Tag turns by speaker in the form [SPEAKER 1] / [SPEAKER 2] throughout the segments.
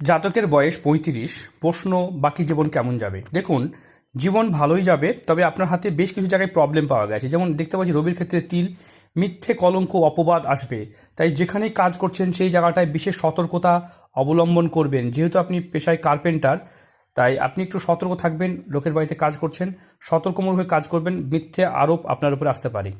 [SPEAKER 1] জাতকের বয়স পঁয়ত্রিশ, প্রশ্ন, বাকি জীবন কেমন যাবে? দেখুন, জীবন ভালোই যাবে, তবে আপনার হাতে বেশ কিছু জায়গায় প্রবলেম পাওয়া গেছে। যেমন দেখতে পাচ্ছি, রবির ক্ষেত্রে তিল, মিথ্যে কলঙ্ক, অপবাদ আসবে। তাই যেখানেই কাজ করছেন, সেই জায়গাটায় বিশেষ সতর্কতা অবলম্বন করবেন। যেহেতু আপনি পেশায় কার্পেন্টার তাই আপনি একটু সতর্ক থাকবেন, লোকের বাড়িতে কাজ করছেন সতর্কমূলকভাবে কাজ করবেন, মিথ্যে আরোপ আপনার উপরে আসতে পারে।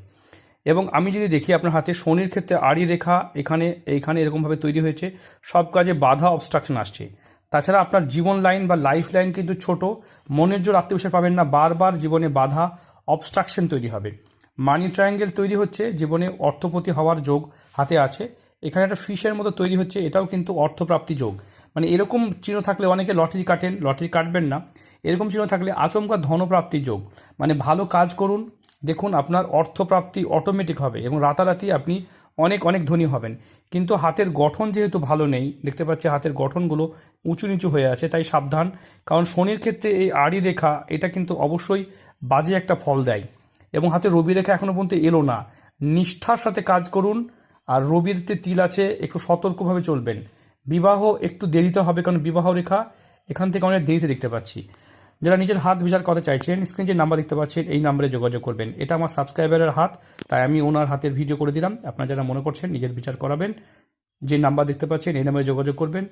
[SPEAKER 1] এবং আমি যদি দেখি আপনার হাতে শনির ক্ষেত্রে আড়ি রেখা, এখানে, এইখানে এরকমভাবে তৈরি হয়েছে, সব কাজে বাধা অবস্ট্রাকশন আসছে। তাছাড়া আপনার জীবন লাইন বা লাইফ লাইন কিন্তু ছোট, মনের জোর আত্মবিশ্বাস পাবেন না, বারবার জীবনে বাধা অবস্ট্রাকশন তৈরি হবে। মানি ট্রায়াঙ্গেল তৈরি হচ্ছে, জীবনে অর্থপতি হওয়ার যোগ হাতে আছে। এখানে একটা ফিশের মতো তৈরি হচ্ছে, এটাও কিন্তু অর্থপ্রাপ্তি যোগ। মানে এরকম চিহ্ন থাকলে অনেকে লটারি কাটেন, লটারি কাটবেন না। এরকম চিহ্ন থাকলে আচমকা ধনপ্রাপ্তি যোগ। মানে ভালো কাজ করুন দেখুন, আপনার অর্থপ্রাপ্তি অটোমেটিক হবে এবং রাতারাতি আপনি অনেক অনেক ধনী হবেন। কিন্তু হাতের গঠন যেহেতু ভালো নেই, দেখতে পাচ্ছি হাতের গঠনগুলো উঁচু নিচু হয়ে আছে, তাই সাবধান। কারণ শনির ক্ষেত্রে এই আড়ি রেখা, এটা কিন্তু অবশ্যই বাজে একটা ফল দেয় এবং হাতে রবি রেখা এখনও পর্যন্ত এলো না। নিষ্ঠার সাথে কাজ করুন আর রবিরতে তিল আছে, একটু সতর্কভাবে চলবেন। বিবাহ একটু দেরিতে হবে কারণ বিবাহ রেখা এখান থেকে অনেক দেরিতে দেখতে পাচ্ছি। যারা নিজের হাত বিচার করতে চাইছেন স্ক্রিন যে নাম্বার দেখতে পাচ্ছেন, এই নাম্বারে যোগাযোগ করবেন। এটা আমার সাবস্ক্রাইবারের হাত, তাই আমি ওনার হাতের ভিডিও করে দিলাম। আপনারা যারা মনে করছেন নিজের বিচার করাবেন, যে নাম্বার দেখতে পাচ্ছেন, এই নাম্বারে যোগাযোগ করবেন।